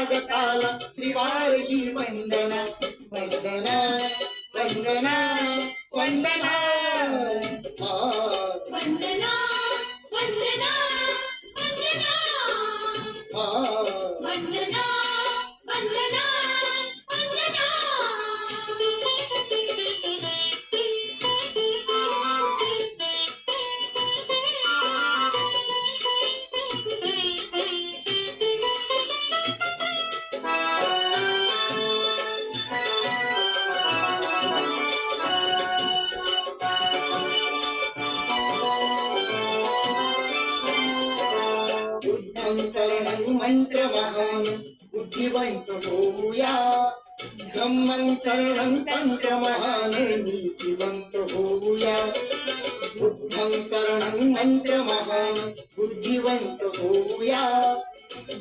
तथागताला त्रिवार ही वंदना वंदना वंदना बुद्धं शरणं मन्त्रमहान् बुद्धिवन्त होऊया. धम्मं शरणं तन्त्रमहान् नीतिवन्त होऊया. बुद्धं शरणं मंत्र महान बुद्धिवंत होऊया.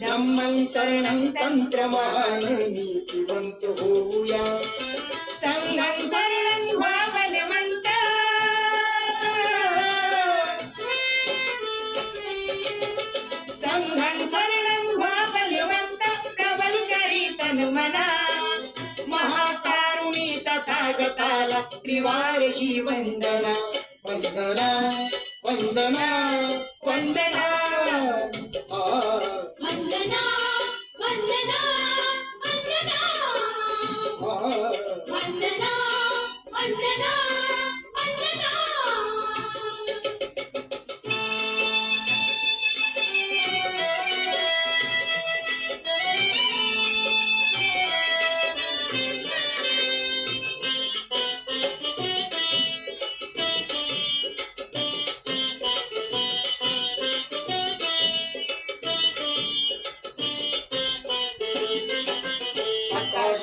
धम्मं शरणं तंत्र महान नीतिवंत होऊया. संघं शरणं जगताला त्रिवार ही वंदना वंदना वंदना वंदना.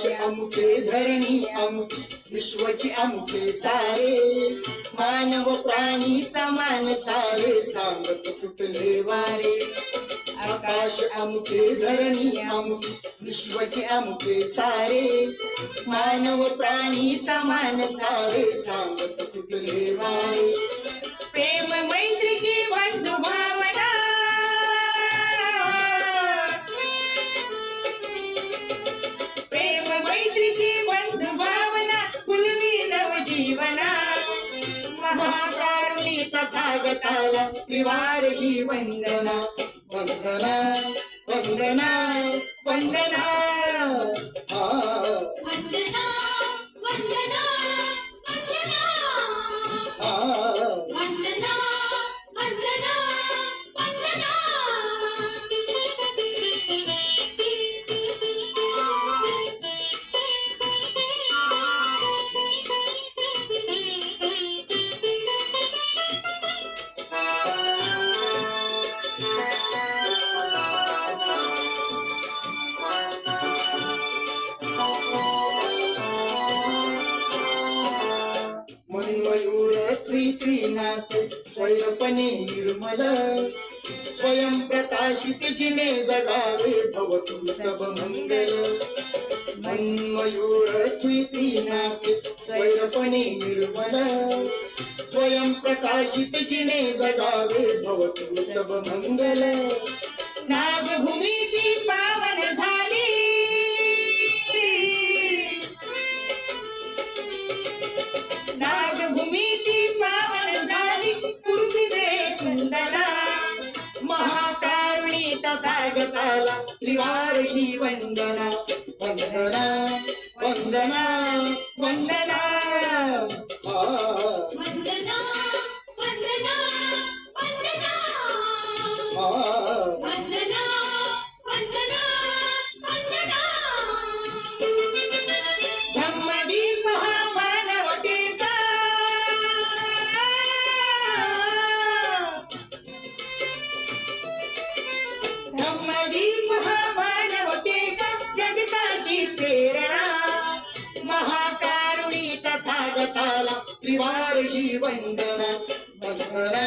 आकाश आमुचे धरणी आमुची विश्वची आमुचे सारे. मानव प्राणी समान सारे सांगत सुटले वारे. आकाश आमुचे धरणी आमुची विश्वची आमुचे सारे. मानव प्राणी समान सारे सांगत सुटले वारे. प्रेम मैत्रीचे बंधुभाव तथागताला त्रिवार ही वंदना. वंदना वंदना वंदना. स्वयंपणे निर्मल. स्वयं प्रकाशित जिने जगावे भवतु सब मंगल मन्मयूर त्रित्रिनाथ स्वयंपणे निर्मल. स्वयं प्रकाशित जिने जगावे भवतु सब मंगल नागभूमी ती पावन झाली. महाकारुणी तथागताला त्रिवार ही वंदना. वंदना वंदना वंदना. धम्मदीप हा जगताची प्रेरणा. महाकारुणी तथागताला त्रिवार वंदना वंदना